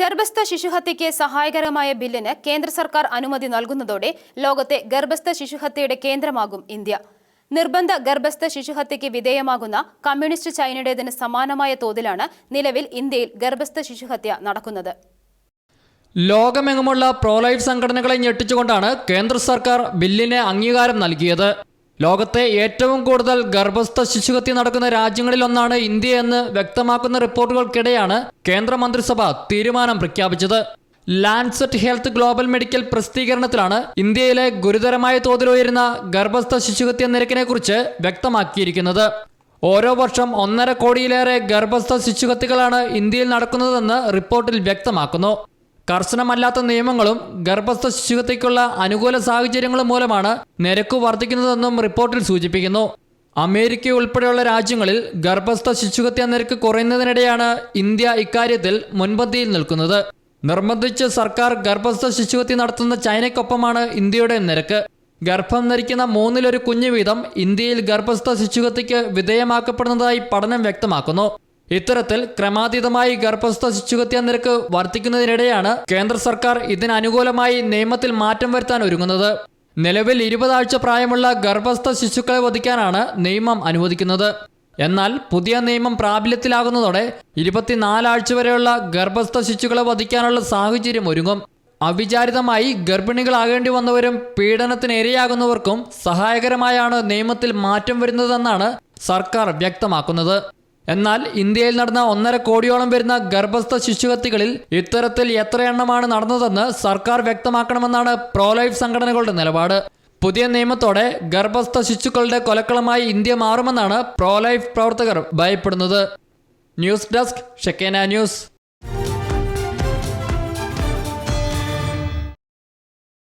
ഗർഭസ്ഥ ശിശുഹത്യയ്ക്ക് സഹായകരമായ ബില്ലിന് കേന്ദ്ര സർക്കാർ അനുമതി നൽകുന്നതോടെ ലോകത്തെ ഗർഭസ്ഥ ശിശുഹത്യയുടെ കേന്ദ്രമാകും ഇന്ത്യ. നിർബന്ധ ഗർഭസ്ഥ ശിശുഹത്യയ്ക്ക് വിധേയമാകുന്ന കമ്മ്യൂണിസ്റ്റ് ചൈനയുടേതിന് സമാനമായ തോതിലാണ് നിലവിൽ ഇന്ത്യയിൽ ഗർഭസ്ഥ ശിശുഹത്യ നടക്കുന്നത്. ലോകമെങ്ങുമുള്ള പ്രോലൈഫ് സംഘടനകളെ ഞെട്ടിച്ചുകൊണ്ടാണ് കേന്ദ്ര സർക്കാർ ബില്ലിന് അംഗീകാരം നൽകിയത്. ലോകത്തെ ഏറ്റവും കൂടുതൽ ഗർഭസ്ഥ ശിശുഹത്യ നടക്കുന്ന രാജ്യങ്ങളിലൊന്നാണ് ഇന്ത്യ എന്ന് വ്യക്തമാക്കുന്ന റിപ്പോർട്ടുകൾക്കിടെയാണ് കേന്ദ്ര മന്ത്രിസഭ തീരുമാനം പ്രഖ്യാപിച്ചത്. ലാൻസെറ്റ് ഹെൽത്ത് ഗ്ലോബൽ മെഡിക്കൽ പ്രസിദ്ധീകരണത്തിലാണ് ഇന്ത്യയിലെ ഗുരുതരമായ തോതിൽ ഉയരുന്ന ഗർഭസ്ഥ ശിശുഹത്യ നിരക്കിനെക്കുറിച്ച് വ്യക്തമാക്കിയിരിക്കുന്നത്. ഓരോ വർഷം ഒന്നര കോടിയിലേറെ ഗർഭസ്ഥ ശിശുഹത്യകളാണ് ഇന്ത്യയിൽ നടക്കുന്നതെന്ന് റിപ്പോർട്ടിൽ വ്യക്തമാക്കുന്നു. കർശനമല്ലാത്ത നിയമങ്ങളും ഗർഭസ്ഥ ശിശുഹത്യയ്ക്കുള്ള അനുകൂല സാഹചര്യങ്ങളും മൂലമാണ് നിരക്ക് വർദ്ധിക്കുന്നതെന്നും റിപ്പോർട്ടിൽ സൂചിപ്പിക്കുന്നു. അമേരിക്ക ഉൾപ്പെടെയുള്ള രാജ്യങ്ങളിൽ ഗർഭസ്ഥ ശിശുഹത്യ നിരക്ക് കുറയുന്നതിനിടെയാണ് ഇന്ത്യ ഇക്കാര്യത്തിൽ മുൻപന്തിയിൽ നിൽക്കുന്നത്. നിർബന്ധിച്ച് സർക്കാർ ഗർഭസ്ഥ ശിശുഹത്യ നടത്തുന്ന ചൈനയ്ക്കൊപ്പമാണ് ഇന്ത്യയുടെ നിരക്ക്. ഗർഭം ധരിക്കുന്ന മൂന്നിലൊരു കുഞ്ഞു വീതം ഇന്ത്യയിൽ ഗർഭസ്ഥ ശിശുഹത്യക്ക് വിധേയമാക്കപ്പെടുന്നതായി പഠനം വ്യക്തമാക്കുന്നു. ഇത്തരത്തിൽ ക്രമാതീതമായി ഗർഭസ്ഥ ശിശുഹത്യാ നിരക്ക് വർദ്ധിക്കുന്നതിനിടെയാണ് കേന്ദ്ര സർക്കാർ ഇതിനനുകൂലമായി നിയമത്തിൽ മാറ്റം വരുത്താൻ ഒരുങ്ങുന്നത്. നിലവിൽ ഇരുപതാഴ്ച പ്രായമുള്ള ഗർഭസ്ഥ ശിശുക്കളെ വധിക്കാനാണ് നിയമം അനുവദിക്കുന്നത്. എന്നാൽ പുതിയ നിയമം പ്രാബല്യത്തിലാകുന്നതോടെ ഇരുപത്തിനാലാഴ്ച വരെയുള്ള ഗർഭസ്ഥ ശിശുക്കളെ വധിക്കാനുള്ള സാഹചര്യം ഒരുങ്ങും. അവിചാരിതമായി ഗർഭിണികളാകേണ്ടി വന്നവരും പീഡനത്തിന് ഇരയാകുന്നവർക്കും സഹായകരമായാണ് നിയമത്തിൽ മാറ്റം വരുന്നതെന്നാണ് സർക്കാർ വ്യക്തമാക്കുന്നത്. എന്നാൽ ഇന്ത്യയിൽ നടന്ന ഒന്നര കോടിയോളം വരുന്ന ഗർഭസ്ഥ ശിശുഹത്യകളിൽ ഇത്തരത്തിൽ എത്ര എണ്ണമാണ് നടന്നതെന്ന് സർക്കാർ വ്യക്തമാക്കണമെന്നാണ് പ്രോലൈഫ് സംഘടനകളുടെ നിലപാട്. പുതിയ നിയമത്തോടെ ഗർഭസ്ഥ ശിശുക്കളുടെ കൊലക്കളമായി ഇന്ത്യ മാറുമെന്നാണ് പ്രോലൈഫ് പ്രവർത്തകർ ഭയപ്പെടുന്നത്. ന്യൂസ് ഡെസ്ക് ഷെക്കേന ന്യൂസ്.